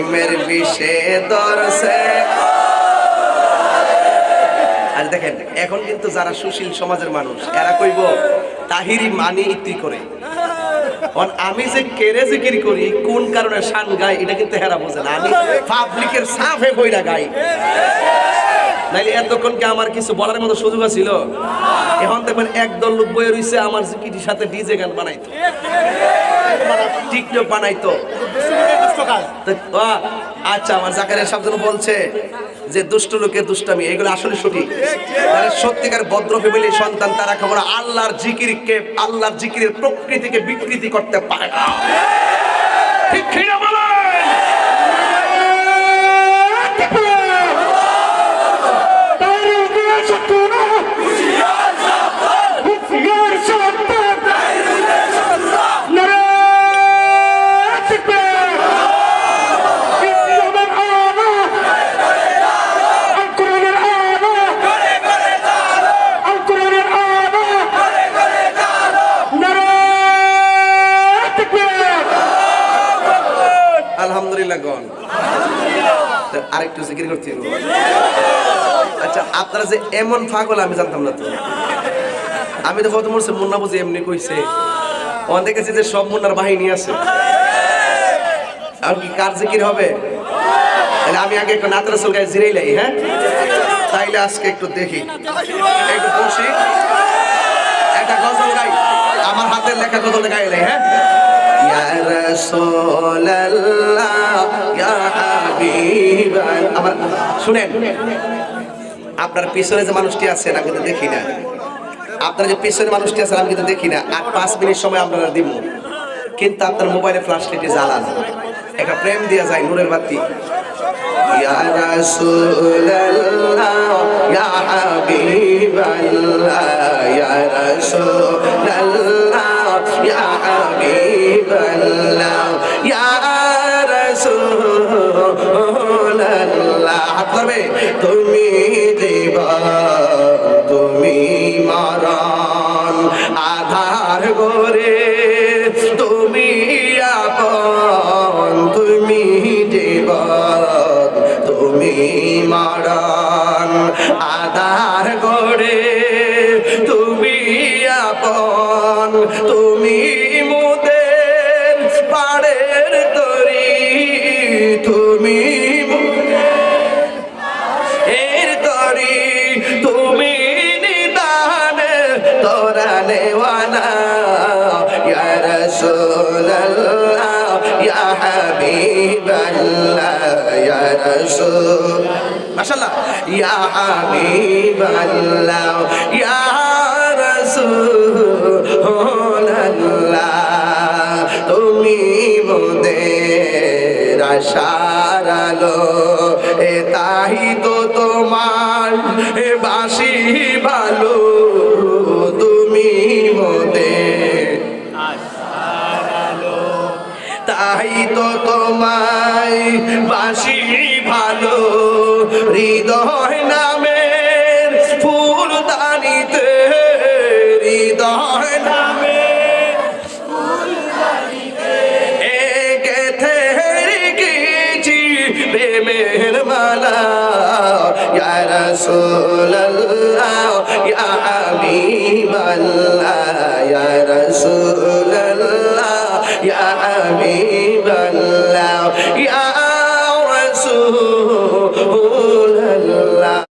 প্রেমের বিষে দরসে। দেখেন, এখন কিন্তু যারা সুশীল সমাজের মানুষ, এরা কইব, তাহিরি মানি ইতি করে। আমি যে কেড়ে জিকির করি, কোন কারণে শান গাই এটা কিন্তু হেরা বোঝে না। আমি পাবলিকের সাফে বইরা গাই। নাইলে এতক্ষণ কি আমার কিছু বলার মতো সুযোগ ছিল এখন দেখবেন একদল লোক বয়ে রইছে, আমার জিকিটির সাথে ডিজে গান বানাইতো। টিকটক বানাইতো। আচ্ছা আমার জাকারিয়া সাহেব বলছে যে, দুষ্ট লোকের দুষ্টামি, এগুলো আসলে সঠিক। সত্যিকার ভদ্র ফ্যামিলির সন্তান, তারা খবর আল্লাহর জিকিরকে, আল্লাহর জিকিরের প্রকৃতিকে বিকৃতি করতে পারে না। ঠিক আরেকটু জিকির আচ্ছা আপনারা যে এমন আমি জানতাম না তো। আমি তো কত মরছে মুন্না বুঝি এমনি কইছে। ওখান দেখেছি যে সব মুন্নার বাহিনী আছে। আর কি কার জিকির হবে? তাহলে আমি আগে একটু নাতের গায়ে জিরেই লাই হ্যাঁ? তাইলে আজকে একটু দেখি। একটু বসি একটা গজল গাই। আমার হাতের লেখা গজল গাই লাই হ্যাঁ? আপনার পিছনে যে মানুষটি আছেন আমি কিন্তু দেখি না। আপনার যে পিছনে মানুষটি আছেন আমি কিন্তু দেখি না। আর পাঁচ মিনিট সময় আপনারা দিব। কিন্তু আপনার মোবাইলে ফ্ল্যাশ লাইটে জ্বালান। একটা প্রেম দিয়া যায়, নূরের বাতি। ইয়া ধরবে। তুমি দিবা, তুমি মারান আধার গরে তুমি আপন, তুমি জীবন তুমি মারান আধার গরে তুমি আপন, তুমি পাড়ের তরি, তুমি এর তরি, তুমি নিদান, তোরা নেওয়ানা, ইয়া রাসূলুল্লাহ, ইয়া হাবিবাল্লাহ, ইয়া মাশাআল্লাহ, ইয়া হাবিবাল্লাহ, ইয়া আলো। এ তাই তো তোমার, এ বাসি ভালো তুমি মতে তাই তো তোমায় বাসি ভালো। হৃদয় নামের প্রেমের মালা ইয়া রাসূলুল্লাহ ইয়া হাবিবাল্লাহ ইয়া রাসূলুল্লাহ ইয়া হাবিবাল্লাহ ইয়া রাসূলুল্লাহ